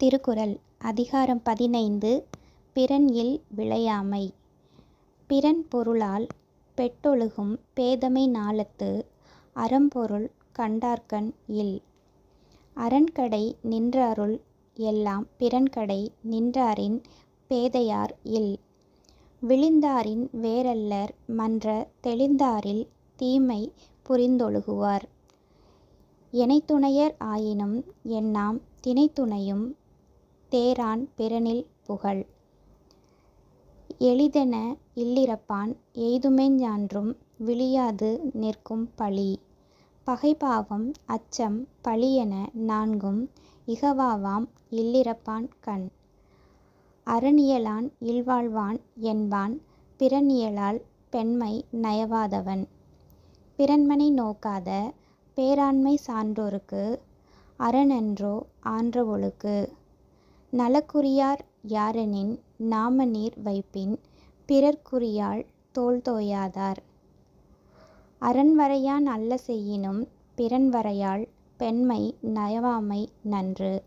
திருக்குறள் அதிகாரம் பதினைந்து பிறன் இல் விளையாமை பிறன் பொருளால் பெட்டொழுகும் பேதமை நாளத்து அறம்பொருள் கண்டார்கண் இல். அரண்கடை நின்றாருள் எல்லாம் பிறன்கடை நின்றாரின் பேதையார் இல். விழுந்தாரின் வேறல்லர் மன்ற தெளிந்தாரில் தீமை புரிந்தொழுகுவார். எனைத்துணையர் ஆயினும் எண்ணாம் தினைத்துணையும் தேரான் பிறனில் புகழ் எளிதென இல்லிரப்பான் எய்துமெஞ் விழியாது விளியாது நிற்கும் பழி. பகைபாவம் அச்சம் பழியென நான்கும் இகவாவாம் இல்லிரப்பான் கண். அறனியலான் இல்வாழ்வான் என்பான் பிறனியலால் பெண்மை நயவாதவன். பிறன்மனை நோக்காத பேராண்மை சான்றோர்க்கு அரணன்றோ ஆன்ற ஒழுக்கு. நலக்குரியார் யாரெனின் நாமநீர் வைப்பின் பிறர்க்குரியாள் தோள்தோயாதார். அரன்வரையான் அல்ல செய்யினும் பிறன்வரையால் பெண்மை நயவாமை நன்று.